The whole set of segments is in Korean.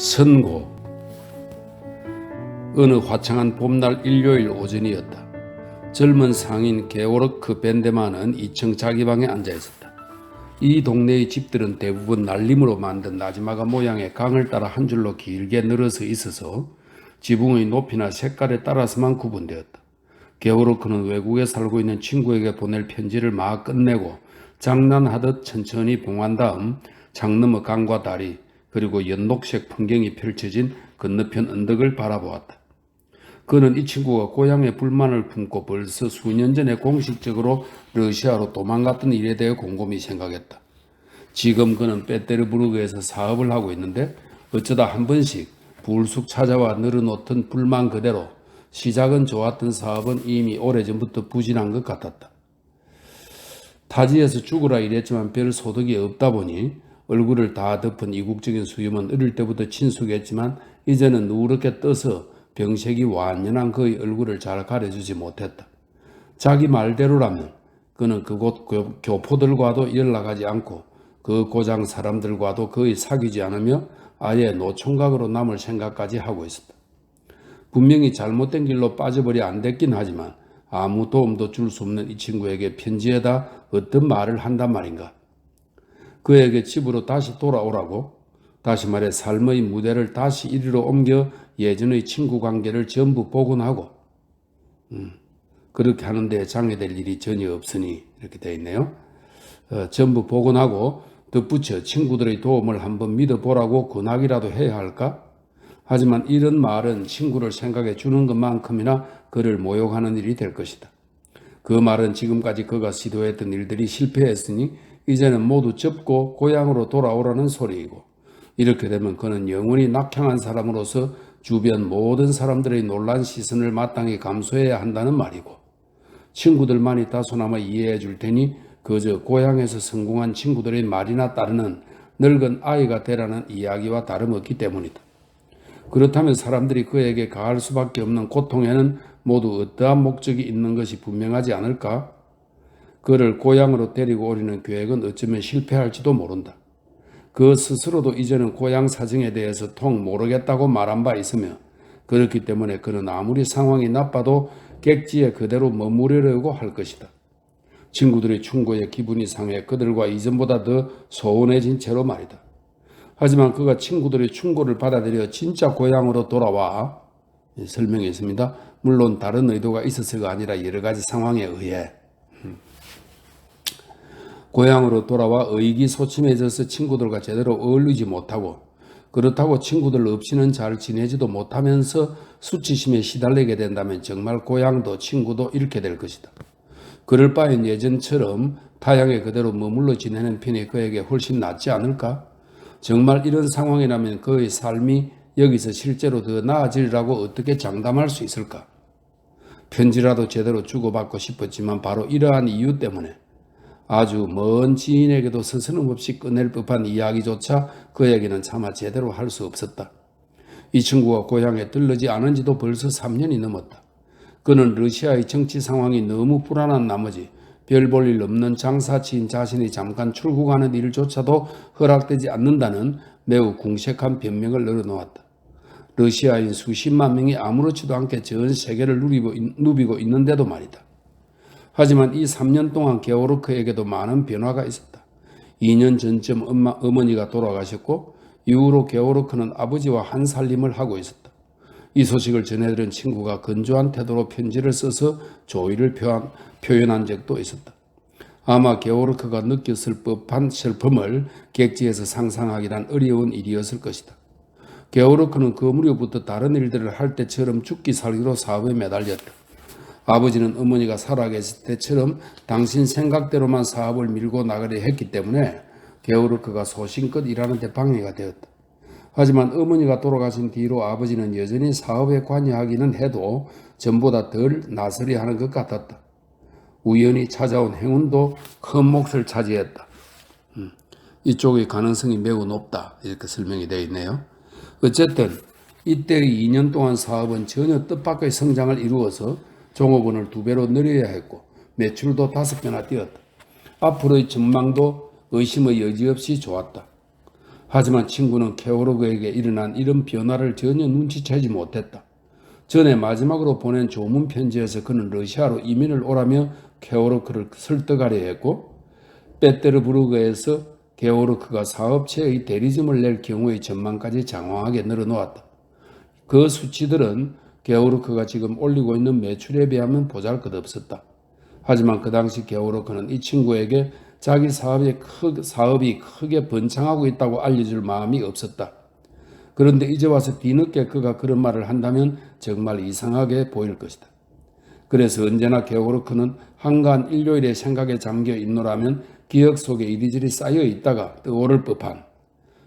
선고 어느 화창한 봄날 일요일 오전이었다. 젊은 상인 게오르크 벤데만은 2층 자기 방에 앉아 있었다. 이 동네의 집들은 대부분 날림으로 만든 나지마가 모양의 강을 따라 한 줄로 길게 늘어서 있어서 지붕의 높이나 색깔에 따라서만 구분되었다. 게오르크는 외국에 살고 있는 친구에게 보낼 편지를 막 끝내고 장난하듯 천천히 봉한 다음 장 너머 강과 다리 그리고 연녹색 풍경이 펼쳐진 건너편 언덕을 바라보았다. 그는 이 친구가 고향에 불만을 품고 벌써 수년 전에 공식적으로 러시아로 도망갔던 일에 대해 곰곰이 생각했다. 지금 그는 페테르부르크에서 사업을 하고 있는데 어쩌다 한 번씩 불쑥 찾아와 늘어놓던 불만 그대로 시작은 좋았던 사업은 이미 오래전부터 부진한 것 같았다. 타지에서 죽으라 이랬지만 별 소득이 없다 보니 얼굴을 다 덮은 이국적인 수염은 어릴 때부터 친숙했지만 이제는 누렇게 떠서 병색이 완연한 그의 얼굴을 잘 가려주지 못했다. 자기 말대로라면 그는 그곳 교- 교포들과도 연락하지 않고 그 고장 사람들과도 거의 사귀지 않으며 아예 노총각으로 남을 생각까지 하고 있었다. 분명히 잘못된 길로 빠져버려 안 됐긴 하지만 아무 도움도 줄 수 없는 이 친구에게 편지에다 어떤 말을 한단 말인가. 그에게 집으로 다시 돌아오라고 다시 말해 삶의 무대를 다시 이리로 옮겨 예전의 친구 관계를 전부 복원하고 음, 그렇게 하는데 장애될 일이 전혀 없으니 이렇게 되어 있네요. 어, 전부 복원하고 덧붙여 친구들의 도움을 한번 믿어보라고 권하기라도 해야 할까? 하지만 이런 말은 친구를 생각해 주는 것만큼이나 그를 모욕하는 일이 될 것이다. 그 말은 지금까지 그가 시도했던 일들이 실패했으니 이제는 모두 접고 고향으로 돌아오라는 소리이고 이렇게 되면 그는 영원히 낙향한 사람으로서 주변 모든 사람들의 놀란 시선을 마땅히 감수해야 한다는 말이고 친구들만이 다소나마 이해해 줄 테니 그저 고향에서 성공한 친구들의 말이나 따르는 늙은 아이가 되라는 이야기와 다름없기 때문이다. 그렇다면 사람들이 그에게 가할 수밖에 없는 고통에는 모두 어떠한 목적이 있는 것이 분명하지 않을까? 그를 고향으로 데리고 오려는 계획은 어쩌면 실패할지도 모른다. 그 스스로도 이제는 고향 사정에 대해서 통 모르겠다고 말한 바 있으며 그렇기 때문에 그는 아무리 상황이 나빠도 객지에 그대로 머무르려고 할 것이다. 친구들의 충고에 기분이 상해 그들과 이전보다 더 소원해진 채로 말이다. 하지만 그가 친구들의 충고를 받아들여 진짜 고향으로 돌아와 예, 설명했습니다. 물론 다른 의도가 있었을가 아니라 여러 가지 상황에 의해 음. 고향으로 돌아와 의기소침해져서 친구들과 제대로 어울리지 못하고 그렇다고 친구들 없이는 잘 지내지도 못하면서 수치심에 시달리게 된다면 정말 고향도 친구도 잃게 될 것이다. 그럴 바엔 예전처럼 타향에 그대로 머물러 지내는 편이 그에게 훨씬 낫지 않을까? 정말 이런 상황이라면 그의 삶이 여기서 실제로 더 나아지리라고 어떻게 장담할 수 있을까? 편지라도 제대로 주고받고 싶었지만 바로 이러한 이유 때문에 아주 먼 지인에게도 서스름없이 꺼낼 법한 이야기조차 그에게는 차마 제대로 할 수 없었다. 이 친구가 고향에 들르지 않은 지도 벌써 3년이 넘었다. 그는 러시아의 정치 상황이 너무 불안한 나머지 별 볼 일 없는 장사치인 자신이 잠깐 출국하는 일조차도 허락되지 않는다는 매우 궁색한 변명을 늘어놓았다. 러시아인 수십만 명이 아무렇지도 않게 전 세계를 누비고 있는데도 말이다. 하지만 이 3년 동안 게오르크에게도 많은 변화가 있었다. 2년 전쯤 엄마, 어머니가 돌아가셨고 이후로 게오르크는 아버지와 한 살림을 하고 있었다. 이 소식을 전해들은 친구가 건조한 태도로 편지를 써서 조의를 표한, 표현한 적도 있었다. 아마 게오르크가 느꼈을 법한 슬픔을 객지에서 상상하기란 어려운 일이었을 것이다. 게오르크는 그 무렵부터 다른 일들을 할 때처럼 죽기 살기로 사업에 매달렸다. 아버지는 어머니가 살아계실 때처럼 당신 생각대로만 사업을 밀고 나가려 했기 때문에 게오르크가 소신껏 일하는 데 방해가 되었다. 하지만 어머니가 돌아가신 뒤로 아버지는 여전히 사업에 관여하기는 해도 전보다 덜 나서려 하는 것 같았다. 우연히 찾아온 행운도 큰 몫을 차지했다. 음, 이쪽의 가능성이 매우 높다. 이렇게 설명이 되어 있네요. 어쨌든 이때의 2년 동안 사업은 전혀 뜻밖의 성장을 이루어서 종업원을 두 배로 늘려야 했고 매출도 다섯 배나 뛰었다. 앞으로의 전망도 의심의 여지 없이 좋았다. 하지만 친구는 게오르그에게 일어난 이런 변화를 전혀 눈치채지 못했다. 전에 마지막으로 보낸 조문 편지에서 그는 러시아로 이민을 오라며 게오르크를 설득하려 했고 빼테르부르크에서 게오르크가 사업체의 대리점을 낼 경우의 전망까지 장황하게 늘어놓았다. 그 수치들은 게오르크가 지금 올리고 있는 매출에 비하면 보잘것없었다. 하지만 그 당시 게오르크는 이 친구에게 자기 사업이, 크, 사업이 크게 번창하고 있다고 알려줄 마음이 없었다. 그런데 이제 와서 뒤늦게 그가 그런 말을 한다면 정말 이상하게 보일 것이다. 그래서 언제나 게오르크는 한간 일요일의 생각에 잠겨 있노라면 기억 속에 이리저리 쌓여 있다가 떠오를 법한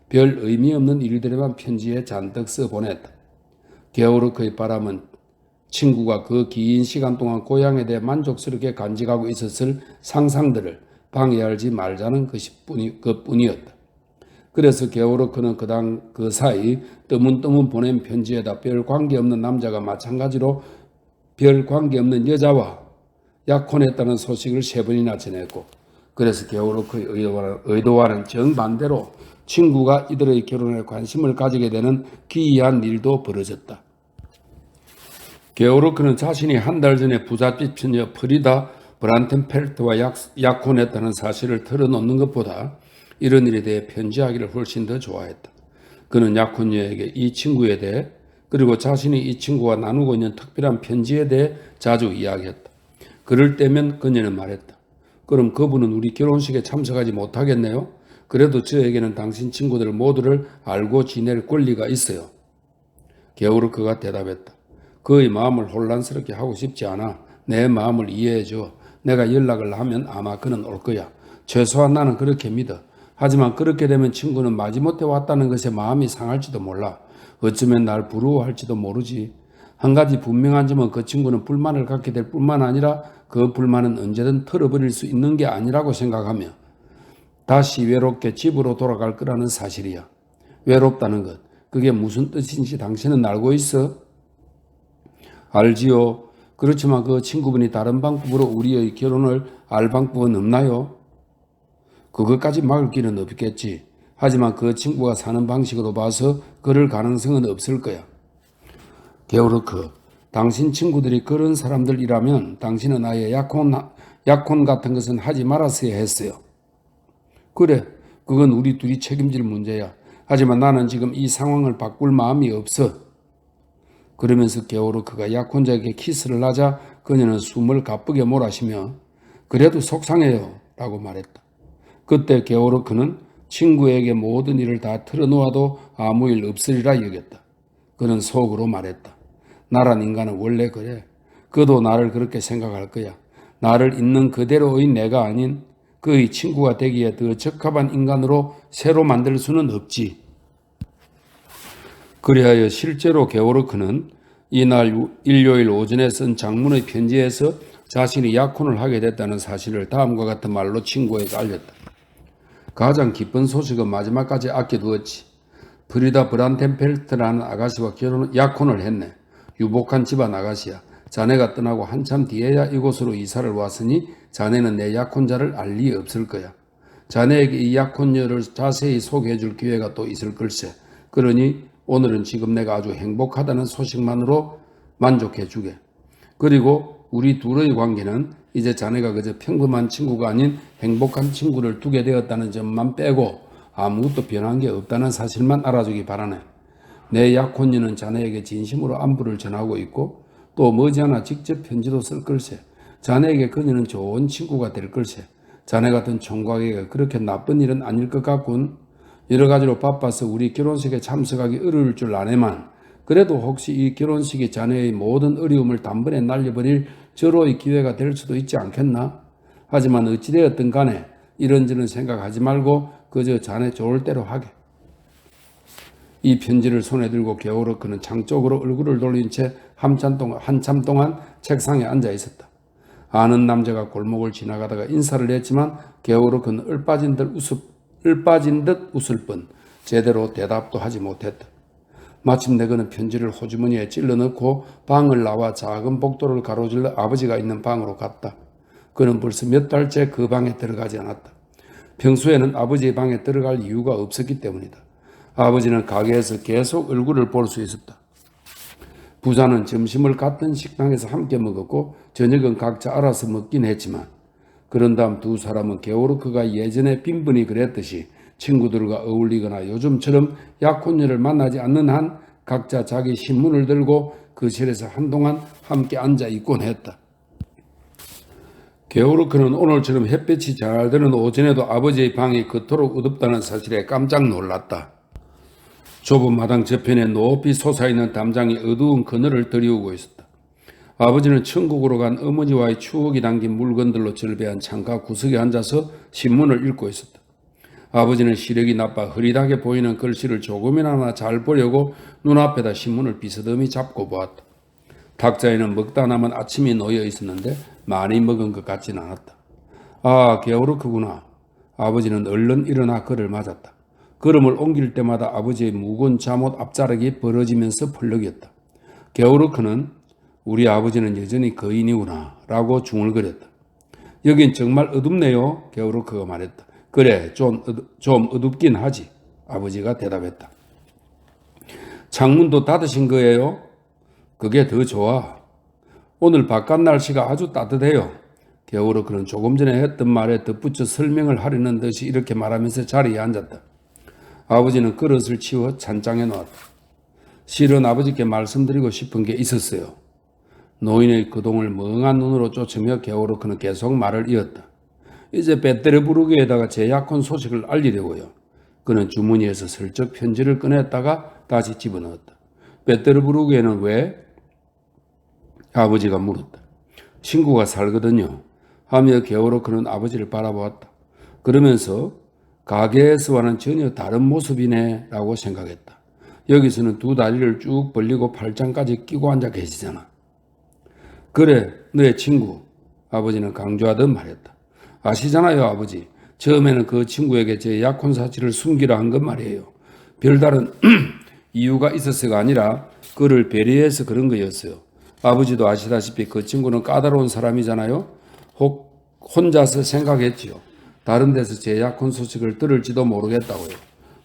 별 의미 없는 일들에만 편지에 잔뜩 써 보냈다. 게오르크의 바람은 친구가 그 긴 시간 동안 고향에 대해 만족스럽게 간직하고 있었을 상상들을 방해하지 말자는 것뿐이, 그뿐이었다. 그래서 게오르크는 그당 그 사이 뜨문뜨문 보낸 편지에다 별 관계없는 남자가 마찬가지로 별 관계없는 여자와 약혼했다는 소식을 세 번이나 전했고 그래서 게오르크의 의도와는, 의도와는 정반대로 친구가 이들의 결혼에 관심을 가지게 되는 기이한 일도 벌어졌다. 게오르크는 자신이 한 달 전에 부잣집 처녀 프리다 브란텐펠트와 약, 약혼했다는 사실을 털어놓는 것보다 이런 일에 대해 편지하기를 훨씬 더 좋아했다. 그는 약혼녀에게 이 친구에 대해 그리고 자신이 이 친구와 나누고 있는 특별한 편지에 대해 자주 이야기했다. 그럴 때면 그녀는 말했다. 그럼 그분은 우리 결혼식에 참석하지 못하겠네요? 그래도 저에게는 당신 친구들 모두를 알고 지낼 권리가 있어요. 게오르크가 대답했다. 그의 마음을 혼란스럽게 하고 싶지 않아. 내 마음을 이해해줘. 내가 연락을 하면 아마 그는 올 거야. 최소한 나는 그렇게 믿어. 하지만 그렇게 되면 친구는 마지못해 왔다는 것에 마음이 상할지도 몰라. 어쩌면 날 부러워할지도 모르지. 한 가지 분명한 점은 그 친구는 불만을 갖게 될 뿐만 아니라 그 불만은 언제든 털어버릴 수 있는 게 아니라고 생각하며 다시 외롭게 집으로 돌아갈 거라는 사실이야. 외롭다는 것. 그게 무슨 뜻인지 당신은 알고 있어? 알지요. 그렇지만 그 친구분이 다른 방법으로 우리의 결혼을 알 방법은 없나요? 그것까지 막을 길은 없겠지. 하지만 그 친구가 사는 방식으로 봐서 그럴 가능성은 없을 거야. 게오르크, 당신 친구들이 그런 사람들이라면 당신은 아예 약혼, 약혼 같은 것은 하지 말았어야 했어요. 그래, 그건 우리 둘이 책임질 문제야. 하지만 나는 지금 이 상황을 바꿀 마음이 없어. 그러면서 게오르크가 약혼자에게 키스를 하자 그녀는 숨을 가쁘게 몰아쉬며 그래도 속상해요 라고 말했다. 그때 게오르크는 친구에게 모든 일을 다 털어놓아도 아무 일 없으리라 여겼다. 그는 속으로 말했다. 나란 인간은 원래 그래. 그도 나를 그렇게 생각할 거야. 나를 있는 그대로의 내가 아닌 그의 친구가 되기에 더 적합한 인간으로 새로 만들 수는 없지. 그리하여 실제로 게오르크는 이날 일요일 오전에 쓴 장문의 편지에서 자신이 약혼을 하게 됐다는 사실을 다음과 같은 말로 친구에게 알렸다. 가장 기쁜 소식은 마지막까지 아껴두었지. 프리다 브란텐펠트라는 아가씨와 결혼, 약혼을 했네. 유복한 집안 아가씨야. 자네가 떠나고 한참 뒤에야 이곳으로 이사를 왔으니 자네는 내 약혼자를 알 리 없을 거야. 자네에게 이 약혼녀를 자세히 소개해 줄 기회가 또 있을 걸세. 그러니 오늘은 지금 내가 아주 행복하다는 소식만으로 만족해 주게. 그리고 우리 둘의 관계는 이제 자네가 그저 평범한 친구가 아닌 행복한 친구를 두게 되었다는 점만 빼고 아무것도 변한 게 없다는 사실만 알아주기 바라네. 내 약혼녀는 자네에게 진심으로 안부를 전하고 있고 또 머지않아 직접 편지도 쓸 걸세. 자네에게 그녀는 좋은 친구가 될 걸세. 자네 같은 총각에게 그렇게 나쁜 일은 아닐 것 같군. 여러 가지로 바빠서 우리 결혼식에 참석하기 어려울 줄 아네만 그래도 혹시 이 결혼식이 자네의 모든 어려움을 단번에 날려버릴 절호의 기회가 될 수도 있지 않겠나? 하지만 어찌되었든 간에 이런저런 생각하지 말고 그저 자네 좋을 대로 하게. 이 편지를 손에 들고 게오르크는 창 쪽으로 얼굴을 돌린 채 한참 동안, 한참 동안 책상에 앉아 있었다. 아는 남자가 골목을 지나가다가 인사를 했지만 게오르크는 얼빠진 듯얼 빠진 듯 웃을 뿐 제대로 대답도 하지 못했다. 마침내 그는 편지를 호주머니에 찔러 넣고 방을 나와 작은 복도를 가로질러 아버지가 있는 방으로 갔다. 그는 벌써 몇 달째 그 방에 들어가지 않았다. 평소에는 아버지의 방에 들어갈 이유가 없었기 때문이다. 아버지는 가게에서 계속 얼굴을 볼 수 있었다. 부자는 점심을 같은 식당에서 함께 먹었고 저녁은 각자 알아서 먹긴 했지만 그런 다음 두 사람은 게오르크가 예전에 빈번히 그랬듯이 친구들과 어울리거나 요즘처럼 약혼녀를 만나지 않는 한 각자 자기 신문을 들고 거실에서 한동안 함께 앉아 있곤 했다. 게오르크는 오늘처럼 햇볕이 잘 드는 오전에도 아버지의 방이 그토록 어둡다는 사실에 깜짝 놀랐다. 좁은 마당 저편에 높이 솟아있는 담장이 어두운 그늘을 들이우고 있었다. 아버지는 천국으로 간 어머니와의 추억이 담긴 물건들로 절배한 창가 구석에 앉아서 신문을 읽고 있었다. 아버지는 시력이 나빠 흐릿하게 보이는 글씨를 조금이나마 잘 보려고 눈앞에다 신문을 비스듬히 잡고 보았다. 탁자에는 먹다 남은 아침이 놓여 있었는데 많이 먹은 것 같진 않았다. 아, 게오르크구나. 아버지는 얼른 일어나 그를 맞았다. 걸음을 옮길 때마다 아버지의 무거운 잠옷 앞자락이 벌어지면서 펄럭였다. 게오르크는 우리 아버지는 여전히 거인이구나 라고 중얼거렸다. 여긴 정말 어둡네요. 게오르크가 말했다. 그래 좀, 어두, 좀 어둡긴 하지. 아버지가 대답했다. 창문도 닫으신 거예요? 그게 더 좋아. 오늘 바깥 날씨가 아주 따뜻해요. 게오르크는 조금 전에 했던 말에 덧붙여 설명을 하려는 듯이 이렇게 말하면서 자리에 앉았다. 아버지는 그릇을 치워 찬장에 놓았다. 실은 아버지께 말씀드리고 싶은 게 있었어요. 노인의 그동을 멍한 눈으로 쫓으며 게오르크는 계속 말을 이었다. 이제 베테르부르크에다가 제 약혼 소식을 알리려고요. 그는 주머니에서 슬쩍 편지를 꺼냈다가 다시 집어넣었다. 베테르부르크에는 왜? 아버지가 물었다. 친구가 살거든요. 하며 게오르크는 아버지를 바라보았다. 그러면서 가게에서와는 전혀 다른 모습이네 라고 생각했다. 여기서는 두 다리를 쭉 벌리고 팔짱까지 끼고 앉아 계시잖아. 그래, 너의 친구. 아버지는 강조하듯 말했다. 아시잖아요, 아버지. 처음에는 그 친구에게 제 약혼 사실을 숨기려 한것 말이에요. 별다른 이유가 있었어가 아니라 그를 배려해서 그런 거였어요. 아버지도 아시다시피 그 친구는 까다로운 사람이잖아요. 혹 혼자서 생각했지요. 다른 데서 제 약혼 소식을 들을지도 모르겠다고요.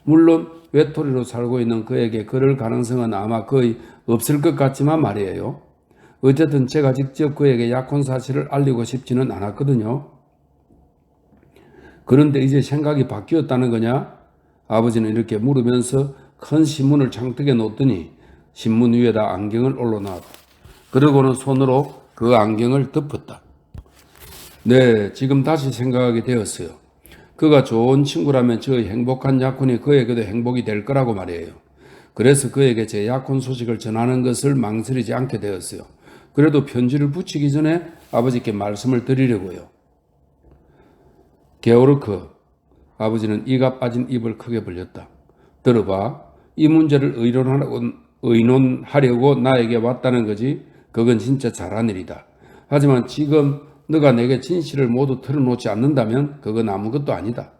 물론 외톨이로 살고 있는 그에게 그럴 가능성은 아마 거의 없을 것 같지만 말이에요. 어쨌든 제가 직접 그에게 약혼 사실을 알리고 싶지는 않았거든요. 그런데 이제 생각이 바뀌었다는 거냐? 아버지는 이렇게 물으면서 큰 신문을 장독에 놓더니 신문 위에다 안경을 올려놨다. 그러고는 손으로 그 안경을 덮었다. 네, 지금 다시 생각하게 되었어요. 그가 좋은 친구라면 저 행복한 약혼이 그에게도 행복이 될 거라고 말이에요. 그래서 그에게 제 약혼 소식을 전하는 것을 망설이지 않게 되었어요. 그래도 편지를 붙이기 전에 아버지께 말씀을 드리려고요. 게오르크, 아버지는 이가 빠진 입을 크게 벌렸다. 들어봐. 이 문제를 의논하려고, 의논하려고 나에게 왔다는 거지. 그건 진짜 잘한 일이다. 하지만 지금 너가 내게 진실을 모두 털어놓지 않는다면 그건 아무것도 아니다.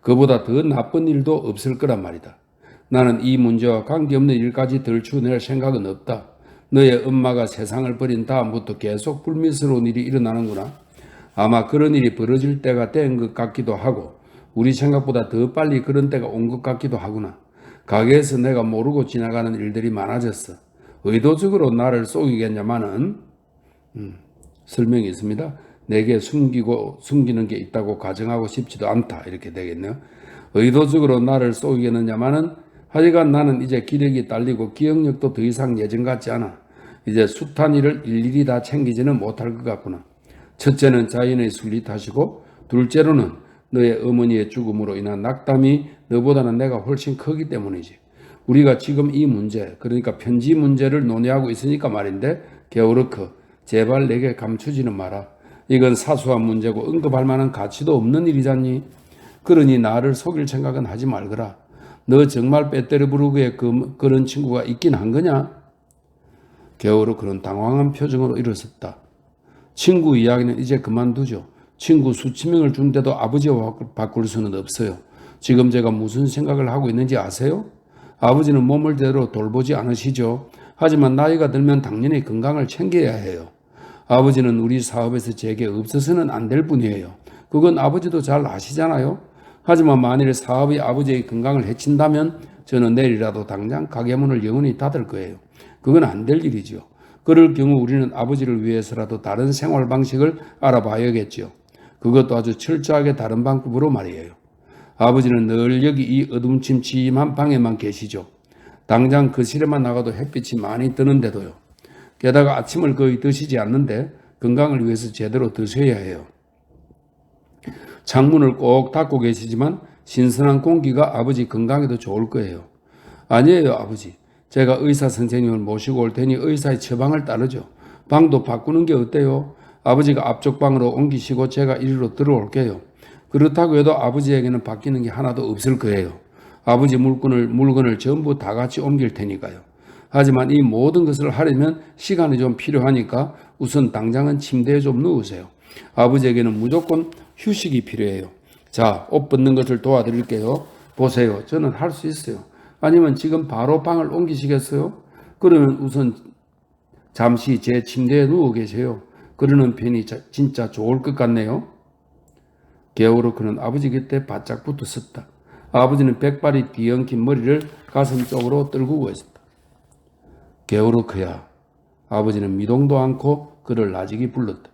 그보다 더 나쁜 일도 없을 거란 말이다. 나는 이 문제와 관계없는 일까지 덜추낼 생각은 없다. 너의 엄마가 세상을 버린 다음부터 계속 불미스러운 일이 일어나는구나. 아마 그런 일이 벌어질 때가 된 것 같기도 하고 우리 생각보다 더 빨리 그런 때가 온 것 같기도 하구나. 가게에서 내가 모르고 지나가는 일들이 많아졌어. 의도적으로 나를 속이겠냐마는 음, 설명이 있습니다. 내게 숨기고 숨기는 게 있다고 가정하고 싶지도 않다 이렇게 되겠네요. 의도적으로 나를 속이겠느냐마는 하여간 나는 이제 기력이 딸리고 기억력도 더 이상 예전 같지 않아. 이제 숱한 일을 일일이 다 챙기지는 못할 것 같구나. 첫째는 자연의 순리 탓이고 둘째로는 너의 어머니의 죽음으로 인한 낙담이 너보다는 내가 훨씬 크기 때문이지. 우리가 지금 이 문제, 그러니까 편지 문제를 논의하고 있으니까 말인데, 게오르크, 제발 내게 감추지는 마라. 이건 사소한 문제고 언급할 만한 가치도 없는 일이잖니. 그러니 나를 속일 생각은 하지 말거라. 너 정말 빼떼르부르크에 그, 그런 친구가 있긴 한 거냐? 게오르크는 당황한 표정으로 일어섰다. 친구 이야기는 이제 그만두죠. 친구 수천 명을 준데도 아버지와 바꿀 수는 없어요. 지금 제가 무슨 생각을 하고 있는지 아세요? 아버지는 몸을 제대로 돌보지 않으시죠. 하지만 나이가 들면 당연히 건강을 챙겨야 해요. 아버지는 우리 사업에서 제게 없어서는 안 될 분이에요. 그건 아버지도 잘 아시잖아요. 하지만 만일 사업이 아버지의 건강을 해친다면 저는 내일이라도 당장 가게 문을 영원히 닫을 거예요. 그건 안 될 일이지요. 그럴 경우 우리는 아버지를 위해서라도 다른 생활 방식을 알아봐야겠지요. 그것도 아주 철저하게 다른 방법으로 말이에요. 아버지는 늘 여기 이 어둠침침한 방에만 계시죠. 당장 거실에만 나가도 햇빛이 많이 뜨는데도요. 게다가 아침을 거의 드시지 않는데 건강을 위해서 제대로 드셔야 해요. 창문을 꼭 닫고 계시지만 신선한 공기가 아버지 건강에도 좋을 거예요. 아니에요, 아버지. 제가 의사 선생님을 모시고 올 테니 의사의 처방을 따르죠. 방도 바꾸는 게 어때요? 아버지가 앞쪽 방으로 옮기시고 제가 이리로 들어올게요. 그렇다고 해도 아버지에게는 바뀌는 게 하나도 없을 거예요. 아버지 물건을, 물건을 전부 다 같이 옮길 테니까요. 하지만 이 모든 것을 하려면 시간이 좀 필요하니까 우선 당장은 침대에 좀 누우세요. 아버지에게는 무조건 휴식이 필요해요. 자, 옷 벗는 것을 도와드릴게요. 보세요. 저는 할 수 있어요. 아니면 지금 바로 방을 옮기시겠어요? 그러면 우선 잠시 제 침대에 누워 계세요. 그러는 편이 자- 진짜 좋을 것 같네요. 그는 아버지 곁에 바짝 붙어 섰다. 아버지는 백발이 뒤엉킨 머리를 가슴 쪽으로 떨구고 있었다. 그야. 아버지는 미동도 않고 그를 나직이 불렀다.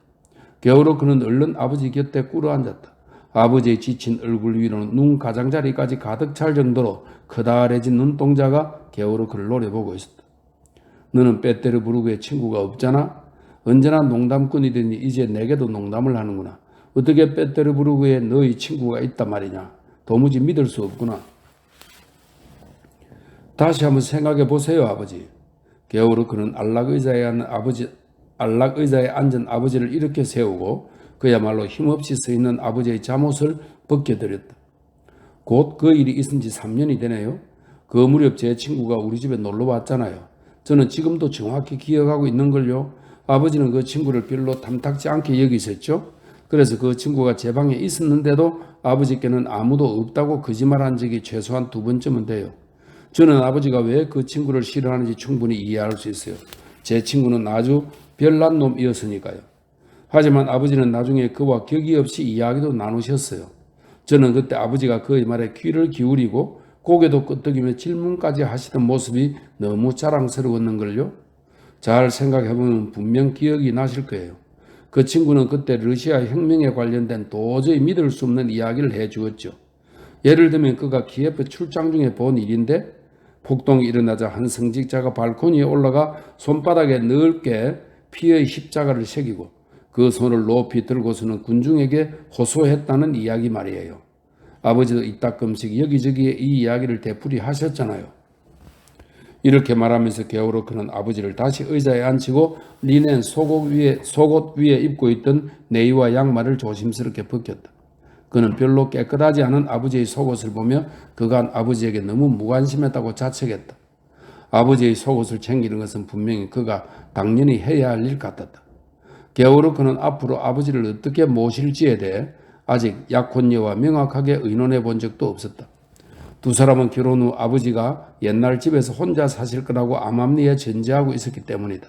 그는 얼른 아버지 곁에 꿇어 앉았다. 아버지의 지친 얼굴 위로는 눈 가장자리까지 가득 찰 정도로 커다래진 눈동자가 게으로 그를 노려보고 있었다. 너는 빼때려 부르고의 친구가 없잖아? 언제나 농담꾼이더니 이제 내게도 농담을 하는구나. 어떻게 빼때려 부르고에 너희 친구가 있단 말이냐? 도무지 믿을 수 없구나. 다시 한번 생각해 보세요, 아버지. 게으로 그는 안락 의자에 앉은 아버지, 안락 의자에 앉은 아버지를 이렇게 세우고 그야말로 힘없이 서 있는 아버지의 잠옷을 벗겨드렸다. 곧 그 일이 있은 지 3년이 되네요. 그 무렵 제 친구가 우리 집에 놀러 왔잖아요. 저는 지금도 정확히 기억하고 있는 걸요. 아버지는 그 친구를 별로 탐탁지 않게 여기셨죠. 그래서 그 친구가 제 방에 있었는데도 아버지께는 아무도 없다고 거짓말한 적이 최소한 두 번쯤은 돼요. 저는 아버지가 왜 그 친구를 싫어하는지 충분히 이해할 수 있어요. 제 친구는 아주 별난 놈이었으니까요. 하지만 아버지는 나중에 그와 격이 없이 이야기도 나누셨어요. 저는 그때 아버지가 그의 말에 귀를 기울이고 고개도 끄덕이며 질문까지 하시던 모습이 너무 자랑스러웠는걸요. 잘 생각해보면 분명 기억이 나실 거예요. 그 친구는 그때 러시아 혁명에 관련된 도저히 믿을 수 없는 이야기를 해 주었죠. 예를 들면 그가 키예프 출장 중에 본 일인데 폭동이 일어나자 한 성직자가 발코니에 올라가 손바닥에 넓게 피의 십자가를 새기고 그 손을 높이 들고서는 군중에게 호소했다는 이야기 말이에요. 아버지도 이따금씩 여기저기에 이 이야기를 되풀이 하셨잖아요. 이렇게 말하면서 게으로 그는 아버지를 다시 의자에 앉히고 리넨 속옷 위에, 속옷 위에 입고 있던 네이와 양말을 조심스럽게 벗겼다. 그는 별로 깨끗하지 않은 아버지의 속옷을 보며 그간 아버지에게 너무 무관심했다고 자책했다. 아버지의 속옷을 챙기는 것은 분명히 그가 당연히 해야 할 일 같았다. 게으로 그는 앞으로 아버지를 어떻게 모실지에 대해 아직 약혼녀와 명확하게 의논해 본 적도 없었다. 두 사람은 결혼 후 아버지가 옛날 집에서 혼자 사실 거라고 암암리에 전제하고 있었기 때문이다.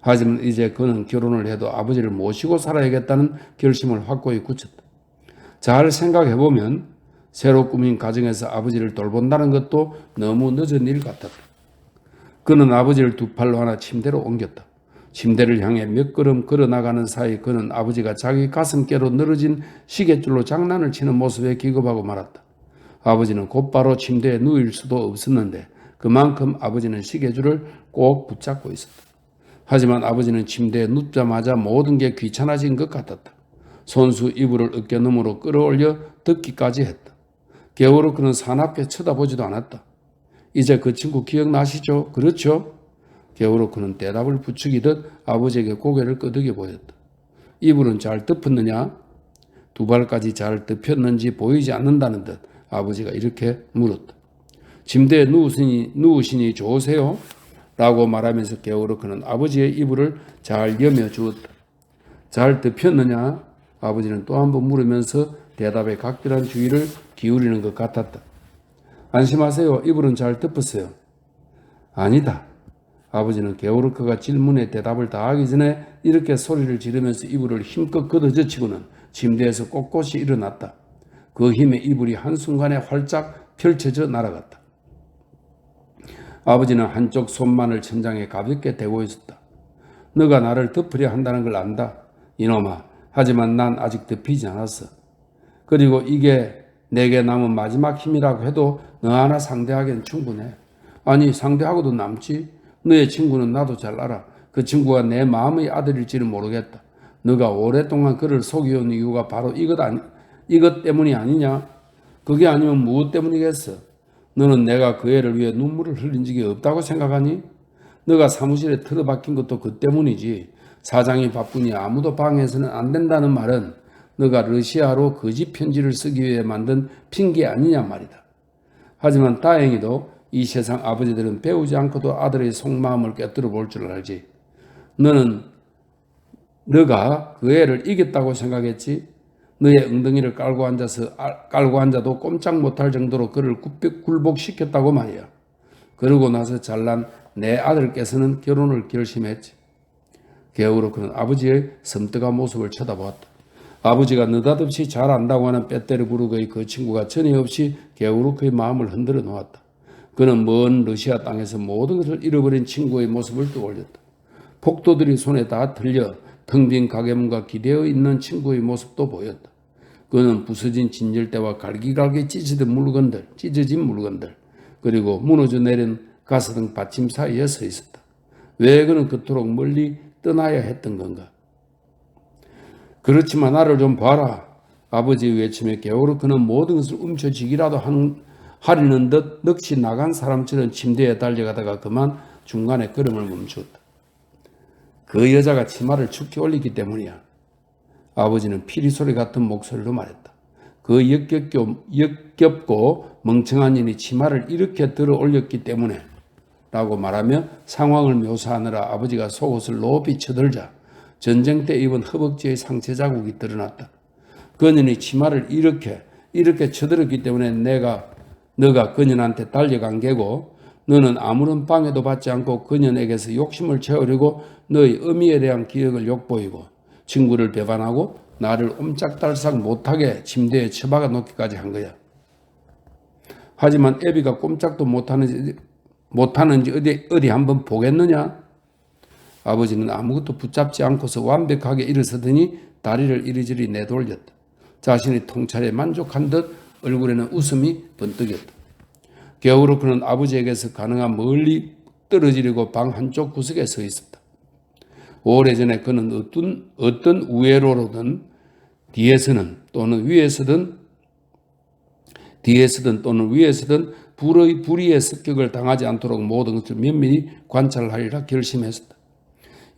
하지만 이제 그는 결혼을 해도 아버지를 모시고 살아야겠다는 결심을 확고히 굳혔다. 잘 생각해 보면 새로 꾸민 가정에서 아버지를 돌본다는 것도 너무 늦은 일 같았다. 그는 아버지를 두 팔로 하나 침대로 옮겼다. 침대를 향해 몇 걸음 걸어 나가는 사이 그는 아버지가 자기 가슴께로 늘어진 시계줄로 장난을 치는 모습에 기겁하고 말았다. 아버지는 곧바로 침대에 누일 수도 없었는데 그만큼 아버지는 시계줄을 꼭 붙잡고 있었다. 하지만 아버지는 침대에 눕자마자 모든 게 귀찮아진 것 같았다. 손수 이불을 어깨너머로 끌어올려 듣기까지 했다. 게으로 그는 사납게 쳐다보지도 않았다. 이제 그 친구 기억나시죠? 그렇죠? 그는 대답을 부추기듯 아버지에게 고개를 끄덕여 보였다. 이불은 잘 덮었느냐? 두 발까지 잘 덮였는지 보이지 않는다는 듯 아버지가 이렇게 물었다. 침대에 누우시니, 누우시니 좋으세요? 라고 말하면서 그는 아버지의 이불을 잘 여며 주었다. 잘 덮였느냐? 아버지는 또 한 번 물으면서 대답에 각별한 주의를 기울이는 것 같았다. 안심하세요. 이불은 잘 덮었어요. 아니다. 아버지는 게오르크가 질문에 대답을 다 하기 전에 이렇게 소리를 지르면서 이불을 힘껏 걷어젖히고는 침대에서 꼿꼿이 일어났다. 그 힘에 이불이 한순간에 활짝 펼쳐져 날아갔다. 아버지는 한쪽 손만을 천장에 가볍게 대고 있었다. 너가 나를 덮으려 한다는 걸 안다. 이놈아. 하지만 난 아직 덮이지 않았어. 그리고 이게 내게 남은 마지막 힘이라고 해도 너 하나 상대하기엔 충분해. 아니 상대하고도 남지. 너의 친구는 나도 잘 알아. 그 친구가 내 마음의 아들일지는 모르겠다. 너가 오랫동안 그를 속여온 이유가 바로 이것 아니 이것 때문이 아니냐? 그게 아니면 무엇 때문이겠어? 너는 내가 그 애를 위해 눈물을 흘린 적이 없다고 생각하니? 너가 사무실에 틀어박힌 것도 그 때문이지. 사장이 바쁘니 아무도 방해해서는 안 된다는 말은 너가 러시아로 거짓 편지를 쓰기 위해 만든 핑계 아니냐 말이다. 하지만 다행히도 이 세상 아버지들은 배우지 않고도 아들의 속마음을 꿰뚫어 볼 줄 알지. 너는 너가 그 애를 이겼다고 생각했지? 너의 엉덩이를 깔고 앉아서 아- 깔고 앉아도 꼼짝 못할 정도로 그를 굴복- 굴복시켰다고 말이야. 그러고 나서 잘난 내 아들께서는 결혼을 결심했지. 게으로 그는 아버지의 섬뜩한 모습을 쳐다보았다. 아버지가 느닷없이 잘 안다고 하는 빼때를 부르고의 그 친구가 전혀 없이 게으로 그의 마음을 흔들어 놓았다. 그는 먼 러시아 땅에서 모든 것을 잃어버린 친구의 모습을 떠올렸다. 폭도들이 손에 다 들려 텅 빈 가게 문과 기대어 있는 친구의 모습도 보였다. 그는 부서진 진열대와 갈기갈기 찢어진 물건들, 찢어진 물건들, 그리고 무너져 내린 가스등 받침 사이에 서 있었다. 왜 그는 그토록 멀리 떠나야 했던 건가? 그렇지만 나를 좀 봐라. 아버지의 외침에 게으르 그는 모든 것을 움켜쥐기라도 하는, 하려는 듯 넋이 나간 사람처럼 침대에 달려가다가 그만 중간에 걸음을 멈추었다. 그 여자가 치마를 축히 올리기 때문이야. 아버지는 피리 소리 같은 목소리로 말했다. 그 역겹고, 역겹고 멍청한 인이 치마를 이렇게 들어 올렸기 때문에 라고 말하며 상황을 묘사하느라 아버지가 속옷을 높이 쳐들자 전쟁 때 입은 허벅지의 상처 자국이 드러났다. 그년이 치마를 이렇게 이렇게 쳐들었기 때문에 내가 너가 그년한테 달려간 게고 너는 아무런 방해도 받지 않고 그년에게서 욕심을 채우려고 너의 의미에 대한 기억을 욕보이고 친구를 배반하고 나를 옴짝달싹 못하게 침대에 처박아 놓기까지 한 거야. 하지만 애비가 꼼짝도 못하는지 못하는지 어디 어디 한번 보겠느냐? 아버지는 아무것도 붙잡지 않고서 완벽하게 일어서더니 다리를 이리저리 내돌렸다. 자신의 통찰에 만족한 듯 얼굴에는 웃음이 번뜩였다. 겨우로 그는 아버지에게서 가능한 멀리 떨어지려고 방 한쪽 구석에 서 있었다. 오래전에 그는 어떤, 어떤 우회로로든 뒤에서는 또는 위에서든 뒤에서든 또는 위에서든 불의 불의의 습격을 당하지 않도록 모든 것을 면밀히 관찰하리라 결심했었다.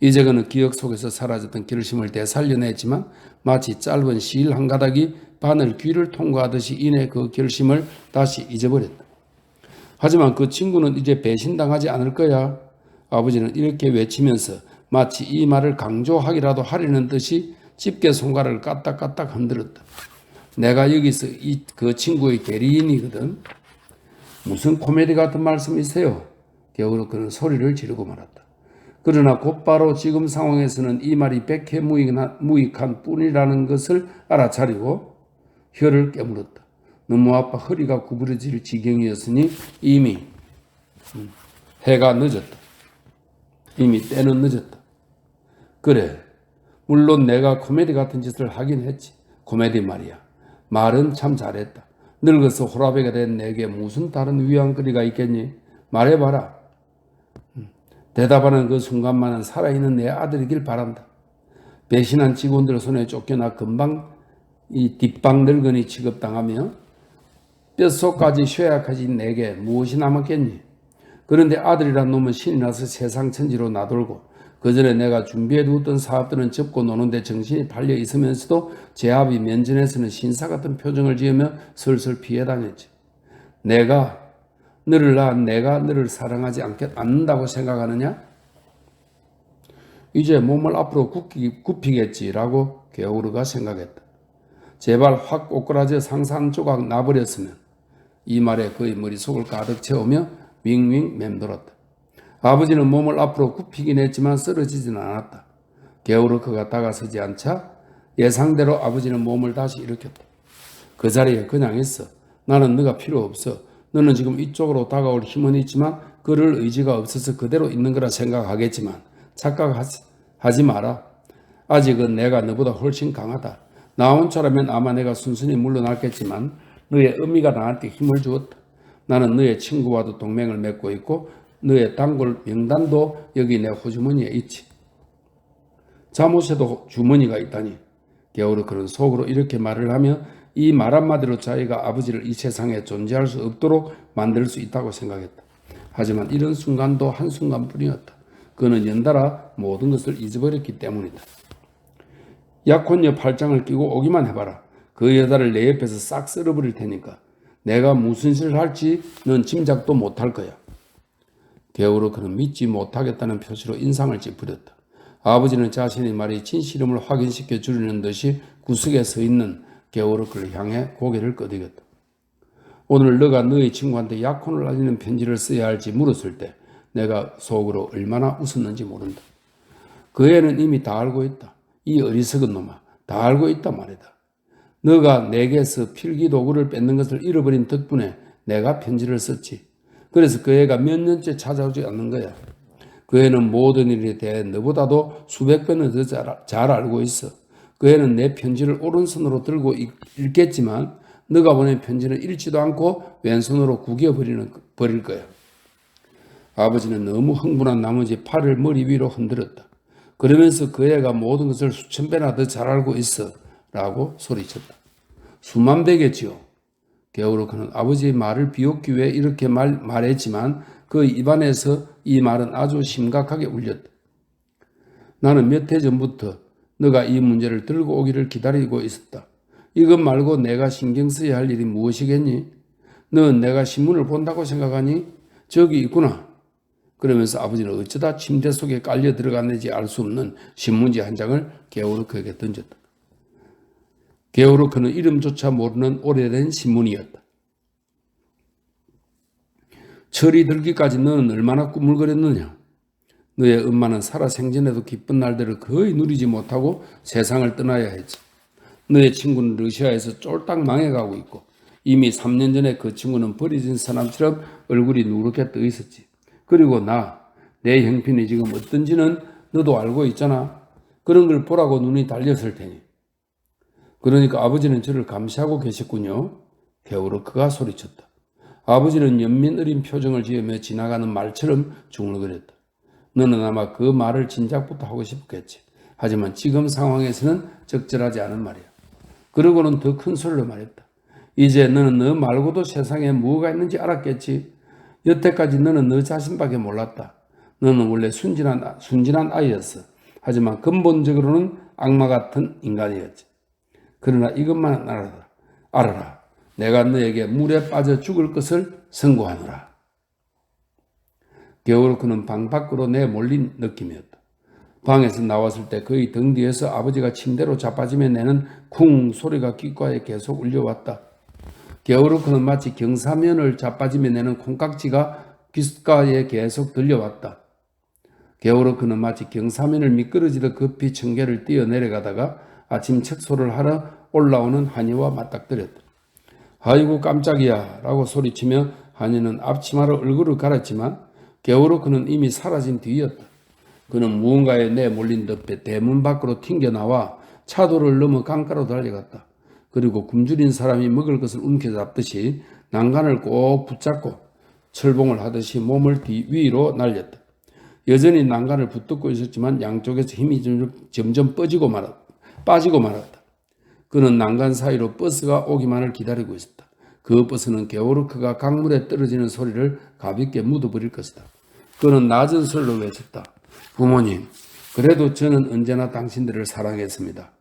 이제 그는 기억 속에서 사라졌던 결심을 되살려냈지만 마치 짧은 시일 한 가닥이 바늘 귀를 통과하듯이 이내 그 결심을 다시 잊어버렸다. 하지만 그 친구는 이제 배신당하지 않을 거야. 아버지는 이렇게 외치면서 마치 이 말을 강조하기라도 하려는 듯이 집게 손가락을 까딱까딱 흔들었다. 내가 여기서 이 그 친구의 대리인이거든. 무슨 코미디 같은 말씀이세요? 겨우로 그는 소리를 지르고 말았다. 그러나 곧바로 지금 상황에서는 이 말이 백해 무익한, 무익한 뿐이라는 것을 알아차리고 혀를 깨물었다. 너무 아파 허리가 구부러질 지경이었으니 이미 음, 해가 늦었다. 이미 때는 늦었다. 그래. 물론 내가 코미디 같은 짓을 하긴 했지. 코미디 말이야. 말은 참 잘했다. 늙어서 호라베가 된 내게 무슨 다른 위안거리가 있겠니? 말해봐라. 음, 대답하는 그 순간만은 살아있는 내 아들이길 바란다. 배신한 직원들 손에 쫓겨나 금방 이 뒷방 늙은이 취급당하며 뼛속까지 쇠약해진 내게 무엇이 남았겠니? 그런데 아들이란 놈은 신이 나서 세상 천지로 나돌고 그 전에 내가 준비해 두었던 사업들은 접고 노는데 정신이 팔려 있으면서도 제 앞이 면전에서는 신사 같은 표정을 지으며 슬슬 피해 다녔지. 내가 너를 낳은 내가 너를 사랑하지 않는다고 생각하느냐? 이제 몸을 앞으로 굽히, 굽히겠지라고 게오르가 생각했다. 제발 확 꼬꾸라져 상상 조각 나버렸으면 이 말에 그의 머릿속을 가득 채우며 윙윙 맴돌았다. 아버지는 몸을 앞으로 굽히긴 했지만 쓰러지진 않았다. 게으르 그가 다가서지 않자 예상대로 아버지는 몸을 다시 일으켰다. 그 자리에 그냥 있어. 나는 너가 필요 없어. 너는 지금 이쪽으로 다가올 힘은 있지만 그럴 의지가 없어서 그대로 있는 거라 생각하겠지만 착각하지 마라. 아직은 내가 너보다 훨씬 강하다. 나 혼자라면 아마 내가 순순히 물러났겠지만 너의 의미가 나한테 힘을 주었다. 나는 너의 친구와도 동맹을 맺고 있고 너의 단골 명단도 여기 내 호주머니에 있지. 잠옷에도 주머니가 있다니. 게으르 그런 속으로 이렇게 말을 하며 이 말 한마디로 자기가 아버지를 이 세상에 존재할 수 없도록 만들 수 있다고 생각했다. 하지만 이런 순간도 한순간뿐이었다. 그는 연달아 모든 것을 잊어버렸기 때문이다. 약혼녀 팔짱을 끼고 오기만 해봐라. 그 여자를 내 옆에서 싹 쓸어버릴 테니까 내가 무슨 짓을 할지 넌 짐작도 못할 거야. 게으르 그는 믿지 못하겠다는 표시로 인상을 찌푸렸다. 아버지는 자신의 말이 진실임을 확인시켜 주려는 듯이 구석에 서 있는 게으르 그를 향해 고개를 끄덕였다. 오늘 너가 너의 친구한테 약혼을 알리는 편지를 써야 할지 물었을 때 내가 속으로 얼마나 웃었는지 모른다. 그 애는 이미 다 알고 있다. 이 어리석은 놈아, 다 알고 있단 말이다. 너가 내게서 필기 도구를 뺏는 것을 잃어버린 덕분에 내가 편지를 썼지. 그래서 그 애가 몇 년째 찾아오지 않는 거야. 그 애는 모든 일에 대해 너보다도 수백 배는 더 잘 알고 있어. 그 애는 내 편지를 오른손으로 들고 읽겠지만 너가 보낸 편지는 읽지도 않고 왼손으로 구겨버리는, 버릴 거야. 아버지는 너무 흥분한 나머지 팔을 머리 위로 흔들었다. 그러면서 그 애가 모든 것을 수천 배나 더 잘 알고 있어. 라고 소리쳤다. 수만 배겠지요. 게으르 그는 아버지의 말을 비웃기 위해 이렇게 말, 말했지만 그 입안에서 이 말은 아주 심각하게 울렸다. 나는 몇 해 전부터 너가 이 문제를 들고 오기를 기다리고 있었다. 이것 말고 내가 신경 써야 할 일이 무엇이겠니? 넌 내가 신문을 본다고 생각하니? 저기 있구나. 그러면서 아버지는 어쩌다 침대 속에 깔려 들어갔는지 알 수 없는 신문지 한 장을 게으르 그에게 던졌다. 게으르 그는 이름조차 모르는 오래된 신문이었다. 철이 들기까지 너는 얼마나 꾸물거렸느냐? 너의 엄마는 살아 생전에도 기쁜 날들을 거의 누리지 못하고 세상을 떠나야 했지. 너의 친구는 러시아에서 쫄딱 망해가고 있고 이미 3년 전에 그 친구는 버려진 사람처럼 얼굴이 누렇게 떠 있었지. 그리고 나, 내 형편이 지금 어떤지는 너도 알고 있잖아. 그런 걸 보라고 눈이 달렸을 테니. 그러니까 아버지는 저를 감시하고 계셨군요. 게으르 그가 소리쳤다. 아버지는 연민 어린 표정을 지으며 지나가는 말처럼 중얼거렸다. 너는 아마 그 말을 진작부터 하고 싶겠지. 하지만 지금 상황에서는 적절하지 않은 말이야. 그러고는 더 큰 소리로 말했다. 이제 너는 너 말고도 세상에 뭐가 있는지 알았겠지. 여태까지 너는 너 자신밖에 몰랐다. 너는 원래 순진한, 순진한 아이였어. 하지만 근본적으로는 악마 같은 인간이었지. 그러나 이것만 알아라. 알아라. 내가 너에게 물에 빠져 죽을 것을 선고하노라. 겨울 그는 방 밖으로 내몰린 느낌이었다. 방에서 나왔을 때 그의 등 뒤에서 아버지가 침대로 자빠지며 내는 쿵 소리가 귓가에 계속 울려왔다. 그는 마치 경사면을 자빠지며 내는 콩깍지가 귓가에 계속 들려왔다. 그는 마치 경사면을 미끄러지듯 급히 청계를 뛰어 내려가다가 아침 책소를 하러 올라오는 한이와 맞닥뜨렸다. 아이고 깜짝이야 라고 소리치며 한이는 앞치마로 얼굴을 겨울은 그는 이미 사라진 뒤였다. 그는 무언가에 내몰린 듯 대문 밖으로 튕겨나와 차도를 넘어 강가로 달려갔다. 그리고 굶주린 사람이 먹을 것을 움켜잡듯이 난간을 꼭 붙잡고 철봉을 하듯이 몸을 뒤 위로 날렸다. 여전히 난간을 붙들고 있었지만 양쪽에서 힘이 점점 빠지고 말았다. 빠지고 말았다. 그는 난간 사이로 버스가 오기만을 기다리고 있었다. 그 버스는 게오르크가 강물에 떨어지는 소리를 가볍게 묻어버릴 것이다. 그는 낮은 소리로 외쳤다. 부모님, 그래도 저는 언제나 당신들을 사랑했습니다.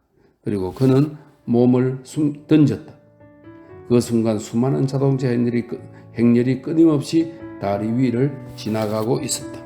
그리고 그는 몸을 숨, 던졌다. 그 순간 수많은 자동차 행렬이, 행렬이 끊임없이 다리 위를 지나가고 있었다.